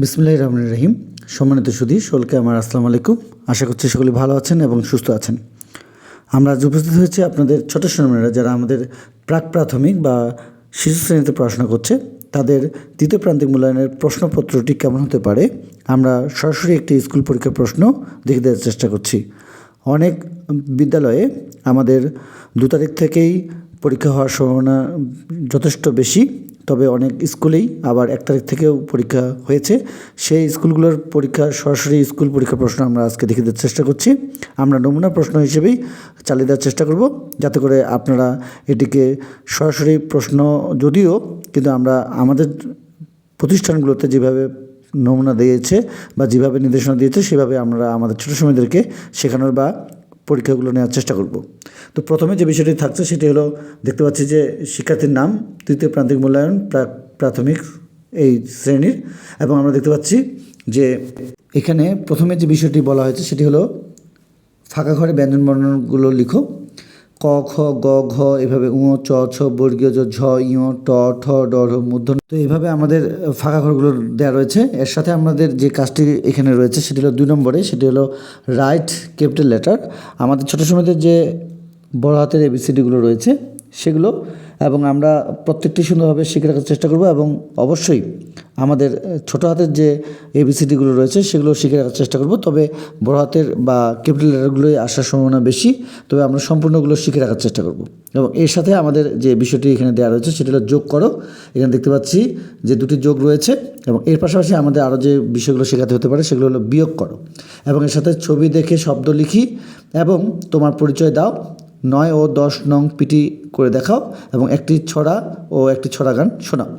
বিসমুল্লাহ রহমান রহিম। সম্মানিত সুধী, সকলকে আমার আসসালামু আলাইকুম। আশা করছি সকলে ভালো আছেন এবং সুস্থ আছেন। আমরা আজ উপস্থিত হয়েছি আপনাদের ছোট শ্রমিকরা যারা আমাদের প্রাক প্রাথমিক বা শিশু শ্রেণীতে পড়াশোনা করছে, তাদের তৃতীয় প্রান্তিক মূল্যায়নের প্রশ্নপত্রটি কেমন হতে পারে, আমরা সরাসরি একটি স্কুল পরীক্ষার প্রশ্ন দেখে দেওয়ার চেষ্টা করছি। অনেক বিদ্যালয়ে আমাদের দু তারিখ থেকেই পরীক্ষা হওয়ার সম্ভাবনা যথেষ্ট বেশি। তবে অনেক স্কুলেই আবার এক তারিখ থেকেও পরীক্ষা হয়েছে। সেই স্কুলগুলোর পরীক্ষা, সরাসরি স্কুল পরীক্ষা প্রশ্ন আমরা আজকে দেখে দেওয়ার চেষ্টা করছি। আমরা নমুনা প্রশ্ন হিসেবেই চালিয়ে দেওয়ার চেষ্টা করব, যাতে করে আপনারা এটিকে সরাসরি প্রশ্ন যদিও, কিন্তু আমরা আমাদের প্রতিষ্ঠানগুলোতে যেভাবে নমুনা দিয়েছে বা যেভাবে নির্দেশনা দিয়েছে, সেভাবে আমরা আমাদের ছোটো সময়দেরকে শেখানোর বা পরীক্ষাগুলো নেওয়ার চেষ্টা করব। তো প্রথমে যে বিষয়টি থাকছে সেটি হলো, দেখতে পাচ্ছি যে শিক্ষার্থীর নাম, তৃতীয় প্রান্তিক মূল্যায়ন প্রাথমিক এই শ্রেণির এবং আমরা দেখতে পাচ্ছি যে এখানে প্রথমে যে বিষয়টি বলা হয়েছে সেটি হলো, ফাঁকা ঘরে ব্যঞ্জন বর্ণনগুলো লিখো। ক, খ, গ, ঘ, এভাবে উ চ, ছ, বর্গীয় জ, ঝ ইঁ ট, ঠ, ড মধ্য তো এইভাবে আমাদের ফাঁকা ঘরগুলো দেওয়া রয়েছে। এর সাথে আমাদের যে কাজটি এখানে রয়েছে, সেটি হলো দুই নম্বরে, সেটি হলো রাইট ক্যাপিটাল লেটার। আমাদের ছোটো সময়তে যে বড় হাতের এবিসিডিগুলো রয়েছে সেগুলো এবং আমরা প্রত্যেকটি সুন্দরভাবে শিখে রাখার চেষ্টা করব এবং অবশ্যই আমাদের ছোট হাতের যে এবিসিডিগুলো রয়েছে সেগুলো শিখে রাখার চেষ্টা করব। তবে বড় হাতের বা ক্যাপিটাল লেটারগুলোই আসার সম্ভাবনা বেশি। তবে আমরা সম্পূর্ণগুলো শিখে রাখার চেষ্টা করব। এবং এর সাথে আমাদের যে বিষয়টি এখানে দেওয়া রয়েছে সেটা হলো যোগ করো। এখানে দেখতে পাচ্ছি যে দুটি যোগ রয়েছে এবং এর পাশাপাশি আমাদের আরও যে বিষয়গুলো শেখাতে হতে পারে সেগুলো হলো বিয়োগ করো। এবং এর সাথে ছবি দেখে শব্দ লিখি এবং তোমার পরিচয় দাও। নয় ও দশ নং পিটি করে দেখাও এবং একটি ছড়া ও একটি ছড়া গান শোনাও।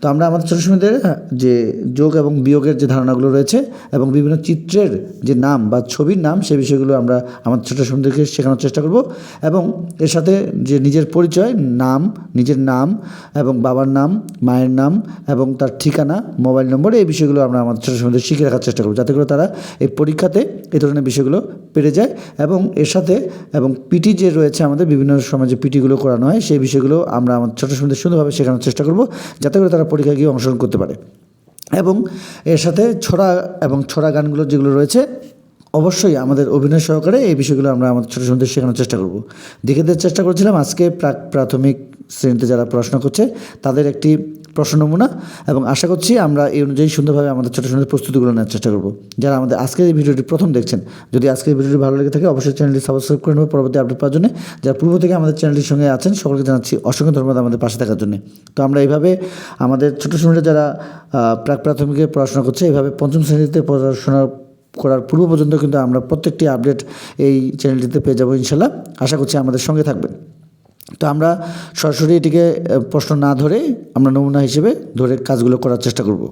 তো আমরা আমাদের ছোটো সময়দের যে যোগ এবং বিয়োগের যে ধারণাগুলো রয়েছে এবং বিভিন্ন চিত্রের যে নাম বা ছবির নাম সেই বিষয়গুলো আমরা আমাদের ছোটো সময়দেরকে শেখানোর চেষ্টা করব। এবং এর সাথে যে নিজের পরিচয়, নাম, নিজের নাম এবং বাবার নাম, মায়ের নাম এবং তার ঠিকানা, মোবাইল নম্বর, এই বিষয়গুলো আমরা আমাদের ছোটো সময়দের শিখে রাখার চেষ্টা করব যাতে করে তারা এই পরীক্ষাতে এই ধরনের বিষয়গুলো পেরে যায়। এবং এর সাথে এবং পিটি যে রয়েছে আমাদের বিভিন্ন সময় যে পিটিগুলো করানো হয়, সেই বিষয়গুলো আমরা আমাদের ছোটো সময়দের সুন্দরভাবে শেখানোর চেষ্টা করব যাতে করে তারা পরীক্ষায় গিয়ে অংশগ্রহণ করতে পারে। এবং এর সাথে ছড়া এবং ছড়া গানগুলো যেগুলো রয়েছে, অবশ্যই আমাদের অভিনয় সহকারে এই বিষয়গুলো আমরা আমাদের ছোটো সন্ধ্যে শেখানোর চেষ্টা করব। দেখে দেওয়ার চেষ্টা করেছিলাম, আজকে প্রাক প্রাথমিক শ্রেণীতে যারা পড়াশোনা করছে, তাদের একটি প্রশ্ন নমুনা এবং আশা করছি আমরা এই অনুযায়ী সুন্দরভাবে আমাদের ছোটো ছোটো প্রস্তুতিগুলো নেওয়ার চেষ্টা করব। যারা আমাদের আজকের এই ভিডিওটি প্রথম দেখছেন, যদি আজকের ভিডিওটি ভালো লেগে থাকে, অবশ্যই চ্যানেলটি সাবস্ক্রাইব করে নেবে পরবর্তী আপডেট পাওয়ার জন্য। যারা পূর্ব থেকে আমাদের চ্যানেলটির সঙ্গে আছেন, সকলকে জানাচ্ছি অসংখ্য ধন্যবাদ আমাদের পাশে থাকার জন্য। তো আমরা এইভাবে আমাদের ছোটো সময়টা যারা প্রাক প্রাথমিকে পড়াশোনা করছে, এইভাবে পঞ্চম শ্রেণীতে পড়াশোনা করার পূর্ব পর্যন্ত কিন্তু আমরা প্রত্যেকটি আপডেট এই চ্যানেলটিতে পেয়ে যাব ইনশাল্লাহ। আশা করছি আমাদের সঙ্গে থাকবেন। তো আমরা সরাসরি এটিকে প্রশ্ন না ধরে আমরা নমুনা হিসেবে ধরে কাজগুলো করার চেষ্টা করব।